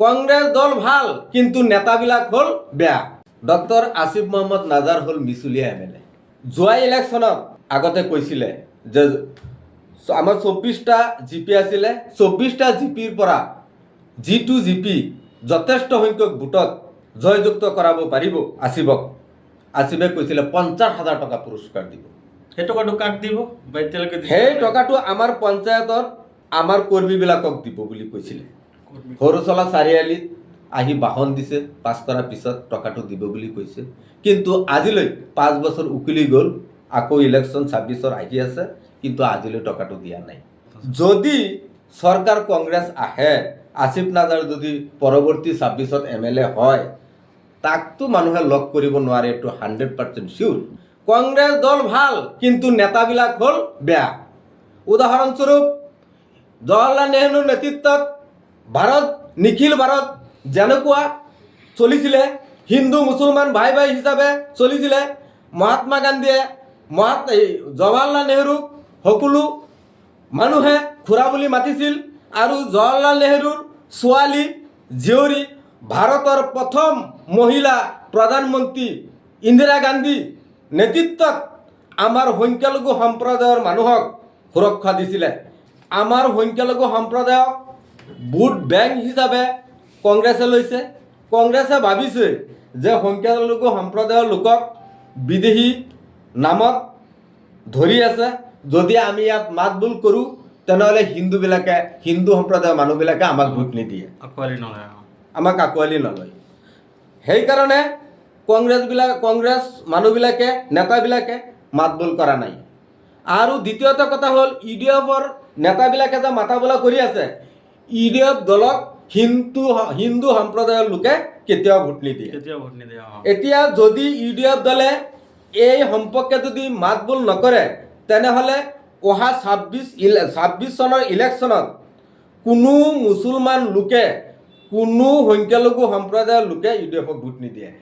কংগ্ৰেছ দল ভালো কিন্তু নেতাবিলাক হ'ল বেয়া। ডক্টৰ আসিফ মহম্মদ নাজাৰ হ'ল মিছুলীয়া এম এল এ। যোৱা ইলেকশ্যনত আগতে কৈছিলে যে আমাৰ চৌব্বিছটা জি পি আছিলে চৌব্বিছটা জি পিৰ পৰা যিটো জি পি যথেষ্ট সংখ্যক ভোটত জয়যুক্ত কৰাব পাৰিব আছিফক আছিফে কৈছিলে পঞ্চাছ হাজাৰ টকা পুৰস্কাৰ দিব। সেই টকাটো কাক দিব? সেই? টকাটো আমাৰ পঞ্চায়তৰ আমাৰ কৰ্মীবিলাকক দিব বুলি কৈছিলে। কৰ্মী। সৰুচলা চাৰিআলিত আহি বাহন দিছে, পাছ কৰাৰ পিছত টকাটো দিব বুলি কৈছে। কিন্তু আজিলৈ পাঁচ বছৰ উকলি গ'ল, আকৌ ইলেকশ্যন ছাব্বিছৰ আহি আছে, কিন্তু আজিলৈ টকাটো দিয়া নাই। যদি চৰকাৰ কংগ্ৰেছ আহে, আসিফ নাজাৰ যদি পৰৱৰ্তী ছাব্বিছত এম এল এ হয়, তাকতো মানুহে লগ কৰিব নোৱাৰে, এইটো হাণ্ড্ৰেড পাৰ্চেণ্ট চিয়'ৰ কংগ্ৰেছ দল ভালো, কিন্তু নেতাবিলাক হ'ল বেয়া। উদাহৰণস্বৰূপ, জৱাহৰলাল নেহৰুৰ নেতৃত্বত ভাৰত নিখিল ভাৰত যেনেকুৱা চলিছিলে। হিন্দু, মুছলমান ভাই ভাই হিচাপে চলিছিলে। মহাত্মা গান্ধীয়ে, মহাত জৱাহৰলাল নেহৰুক সকলো মানুহে খুৰা বুলি মাতিছিল। আৰু জৱাহৰলাল নেহৰুৰ ছোৱালী জীয়ৰী ভাৰতৰ প্ৰথম মহিলা প্ৰধানমন্ত্ৰী ইন্দিৰা গান্ধী নেতৃত্বত আমাৰ সংখ্যালঘু সম্প্ৰদায়ৰ মানুহক সুৰক্ষা দিছিলে। আমাৰ সংখ্যালঘু সম্প্ৰদায়ক ভোট বেংক হিচাপে কংগ্ৰেছে লৈছে। কংগ্ৰেছে ভাবিছে যে সংখ্যালঘু সম্প্ৰদায়ৰ লোকক বিদেশি নামত ধৰি আছে। যদি আমি ইয়াত মাত বোল কৰোঁ তেনেহ'লে হিন্দুবিলাকে হিন্দু সম্প্ৰদায়ৰ মানুহবিলাকে আমাক ভোট নিদিয়ে। আঁকোৱালি নলয় আমাক আঁকোৱালি নলয়। সেইকাৰণে কংগ্ৰেছবিলাক কংগ্ৰেছ মানুহবিলাকে নেতাবিলাকে মাত বোল কৰা নাই। আৰু দ্বিতীয়তে কথা হ'ল ইউ ডি এফৰ নেতাবিলাকে যে মাতা বোলা কৰি আছে ইউ ডি এফ দলক হিন্দু হিন্দু সম্প্ৰদায়ৰ লোকে কেতিয়াও ভোট নিদিয়ে। কেতিয়াও ভোট নিদিয়ে এতিয়া যদি ইউ ডি এফ দলে এই সম্পৰ্কে যদি মাত বোল নকৰে তেনেহ'লে অহা ছাব্বিছ ছাব্বিছ চনৰ ইলেকশ্যনত কোনো মুছলমান লোকে কোনো সংখ্যালঘু সম্প্ৰদায়ৰ লোকে ইউ ডি এফক ভোট নিদিয়ে।